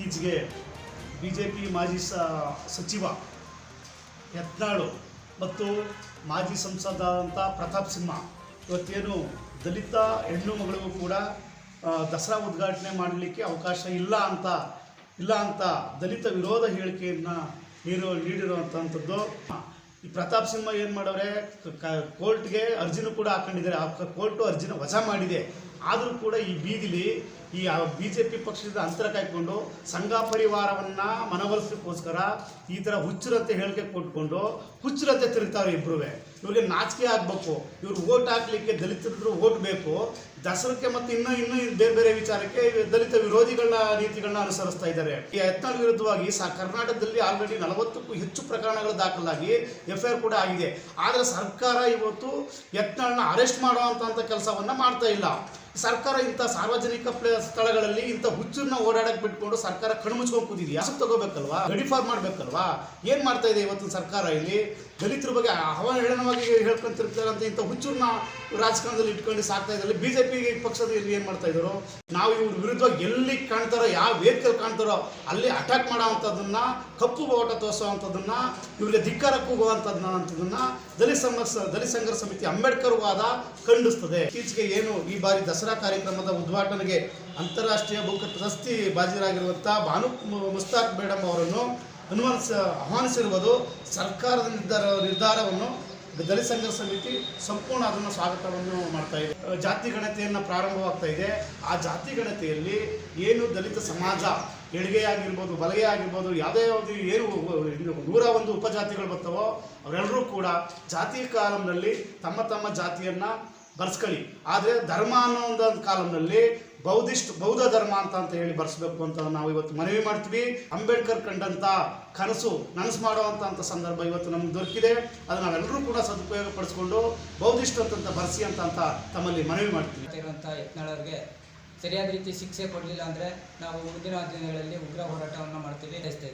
ಇತ್ತೀಚೆಗೆ B J P ಮಾಜಿ ಸಚಿವ ಯತ್ನಾಳು ಮತ್ತು ಮಾಜಿ ಸಂಸದಾದಂಥ ಪ್ರತಾಪ್ ಸಿಂಹ ಇವತ್ತೇನು ದಲಿತ ಹೆಣ್ಣು ಮಗಳಿಗೂ ಕೂಡ ದಸರಾ ಉದ್ಘಾಟನೆ ಮಾಡಲಿಕ್ಕೆ ಅವಕಾಶ ಇಲ್ಲ ಅಂತ ಇಲ್ಲ ಅಂತ ದಲಿತ ವಿರೋಧ ಹೇಳಿಕೆಯನ್ನು ನೀರು ನೀಡಿರುವಂಥದ್ದು ಈ ಪ್ರತಾಪ್ ಸಿಂಹ ಏನು ಮಾಡವ್ರೆ, ಕ- ಕೋರ್ಟ್ಗೆ ಅರ್ಜಿನೂ ಕೂಡ ಹಾಕೊಂಡಿದ್ದಾರೆ. ಆ, ಕೋರ್ಟು ಅರ್ಜಿನ ವಜಾ ಮಾಡಿದೆ. ಆದರೂ ಕೂಡ ಈ ಬೀದಿಲಿ ಈ ಬಿ ಜೆ ಪಿ ಪಕ್ಷದ ಅಂತರ ಕಾಯ್ಕೊಂಡು ಸಂಘ ಪರಿವಾರವನ್ನ ಮನವಲಸಿಕೋಸ್ಕರ ಈ ಥರ ಹುಚ್ಚರಂತೆ ಹೇಳಿಕೆ ಕೊಟ್ಕೊಂಡು ಹುಚ್ಚರಂತೆ ತಿರುಗ್ತಾವ್ರೆ ಇಬ್ಬರುವೆ ಇವ್ರಿಗೆ ನಾಚಿಕೆ ಆಗಬೇಕು. ಇವ್ರು ಓಟ್ ಹಾಕ್ಲಿಕ್ಕೆ ದಲಿತರಿದ್ರು ಓಟ್ ಬೇಕು. ದಸರಕ್ಕೆ ಮತ್ತು ಇನ್ನೂ ಇನ್ನೂ ಬೇರೆ ಬೇರೆ ವಿಚಾರಕ್ಕೆ ದಲಿತ ವಿರೋಧಿಗಳನ್ನ, ನೀತಿಗಳನ್ನ ಅನುಸರಿಸ್ತಾ ಇದ್ದಾರೆ. ಈ ಯತ್ನಾಳ್ ವಿರುದ್ಧವಾಗಿ ಕರ್ನಾಟಕದಲ್ಲಿ ಆಲ್ರೆಡಿ ನಲವತ್ತಕ್ಕೂ ಹೆಚ್ಚು ಪ್ರಕರಣಗಳು ದಾಖಲಾಗಿ ಎಫ್ಐಆರ್ ಕೂಡ ಆಗಿದೆ. ಆದರೆ ಸರ್ಕಾರ ಇವತ್ತು ಯತ್ನಾಳ್ನ ಅರೆಸ್ಟ್ ಮಾಡುವಂಥ ಕೆಲಸವನ್ನ ಮಾಡ್ತಾ ಇಲ್ಲ. ಸರ್ಕಾರ ಇಂಥ ಸಾರ್ವಜನಿಕ ಸ್ಥಳಗಳಲ್ಲಿ ಇಂಥ ಹುಚ್ಚನ್ನ ಓಡಾಡಕ್ ಬಿಟ್ಕೊಂಡು ಸರ್ಕಾರ ಕಣ್ಮುಚ್ಕೊಂಡು ಕೂತಿದ್ಯಾ? ಅಸಕ್ ತಗೋಬೇಕಲ್ವಾ? ಗಡಿಫಾರ್ ಮಾಡ್ಬೇಕಲ್ವಾ? ಏನ್ ಮಾಡ್ತಾ ಇದೆ ಇವತ್ತು ಸರ್ಕಾರ ಇಲ್ಲಿ? ದಲಿತರ ಬಗ್ಗೆ ಅವಹೇಳನವಾಗಿ ಹೇಳ್ಕೊಂತಿರ್ತಾರೆ ಅಂತ ಇಂಥ ಹುಚ್ಚನ್ನ ರಾಜಕಾರಣದಲ್ಲಿ ಇಟ್ಕೊಂಡು ಸಾಕ್ತಾ ಇದ್ದಾರೆ. ಬಿಜೆಪಿ ಪಕ್ಷದಲ್ಲಿ ಏನ್ ಮಾಡ್ತಾ ಇದ್ರು? ನಾವು ಇವ್ರ ವಿರುದ್ಧವಾಗಿ ಎಲ್ಲಿ ಕಾಣ್ತಾರೋ, ಯಾವ ವೇದಿಕೆಲ್ ಕಾಣ್ತಾರೋ, ಅಲ್ಲಿ ಅಟ್ಯಾಕ್ ಮಾಡೋವಂಥದ್ದನ್ನ, ಕಪ್ಪು ಬಾವುಟ ತೋರಿಸುವಂಥದ್ದನ್ನ, ಇವರಿಗೆ ಧಿಕ್ಕಾರ ಕೂಗುವಂಥದ್ದನ್ನ ಅಂಥದ್ದನ್ನು ದಲಿತ ಸಂಘರ್ಷ ದಲಿತ ಸಂಘರ್ಷ ಸಮಿತಿ ಅಂಬೇಡ್ಕರ್ ವಾದ ಖಂಡಿಸ್ತದೆ. ಇತ್ತೀಚೆಗೆ ಏನು ಈ ಬಾರಿ ದಸರಾ ಕಾರ್ಯಕ್ರಮದ ಉದ್ಘಾಟನೆಗೆ ಅಂತಾರಾಷ್ಟ್ರೀಯ ಬುಕ್ ಪ್ರಶಸ್ತಿ ಬಾಜಿರಾಗಿರುವಂಥ ಭಾನು ಮುಸ್ತಾಕ್ ಮೇಡಮ್ ಅವರನ್ನು ಅನುಮಾನಿಸ, ಆಹ್ವಾನಿಸಿರುವುದು ಸರ್ಕಾರದ ನಿರ್ಧಾರ ನಿರ್ಧಾರವನ್ನು ದಲಿತ ಸಂಘರ್ಷ ಸಮಿತಿ ಸಂಪೂರ್ಣ ಅದನ್ನು ಸ್ವಾಗತವನ್ನು ಮಾಡ್ತಾ ಇದೆ. ಜಾತಿ ಗಣತಿಯನ್ನು ಪ್ರಾರಂಭವಾಗ್ತಾ ಇದೆ. ಆ ಜಾತಿ ಗಣತಿಯಲ್ಲಿ ಏನು ದಲಿತ ಸಮಾಜ ಎಡಗೆ ಆಗಿರ್ಬೋದು ಬಲಗೆ ಆಗಿರ್ಬೋದು ಯಾವುದೇ ಯಾವುದು ಏನು ನೂರ ಒಂದು ಉಪಜಾತಿಗಳು ಬರ್ತವೋ, ಅವರೆಲ್ಲರೂ ಕೂಡ ಜಾತಿ ಕಾಲಂನಲ್ಲಿ ತಮ್ಮ ತಮ್ಮ ಜಾತಿಯನ್ನ ಬರ್ಸ್ಕೊಳ್ಳಿ. ಆದರೆ ಧರ್ಮ ಅನ್ನೋ ಒಂದು ಕಾಲಂನಲ್ಲಿ ಬೌದ್ಧಿಸ್ಟ್ ಬೌದ್ಧ ಧರ್ಮ ಅಂತ ಅಂತ ಹೇಳಿ ಬರ್ಸ್ಬೇಕು ಅಂತ ನಾವು ಇವತ್ತು ಮನವಿ ಮಾಡ್ತೀವಿ. ಅಂಬೇಡ್ಕರ್ ಕಂಡಂತ ಕನಸು ನನಸು ಮಾಡುವಂಥ ಅಂತ ಸಂದರ್ಭ ಇವತ್ತು ನಮ್ಗೆ ದೊರಕಿದೆ. ಅದು ನಾವೆಲ್ಲರೂ ಕೂಡ ಸದುಪಯೋಗ ಪಡಿಸ್ಕೊಂಡು ಬೌದ್ಧಿಷ್ಟು ಅಂತಂತ ಬರ್ಸಿ ಅಂತ ಅಂತ ತಮ್ಮಲ್ಲಿ ಮನವಿ ಮಾಡ್ತೀವಿ. ಇರುವಂಥ ಯತ್ನಾಳರಿಗೆ ಸರಿಯಾದ ರೀತಿ ಶಿಕ್ಷೆ ಕೊಡಲಿಲ್ಲ ಅಂದರೆ ನಾವು ಮುಂದಿನ ದಿನಗಳಲ್ಲಿ ಉಗ್ರ ಹೋರಾಟವನ್ನು ಮಾಡ್ತೀವಿ ನಡೆಸ್ತಾ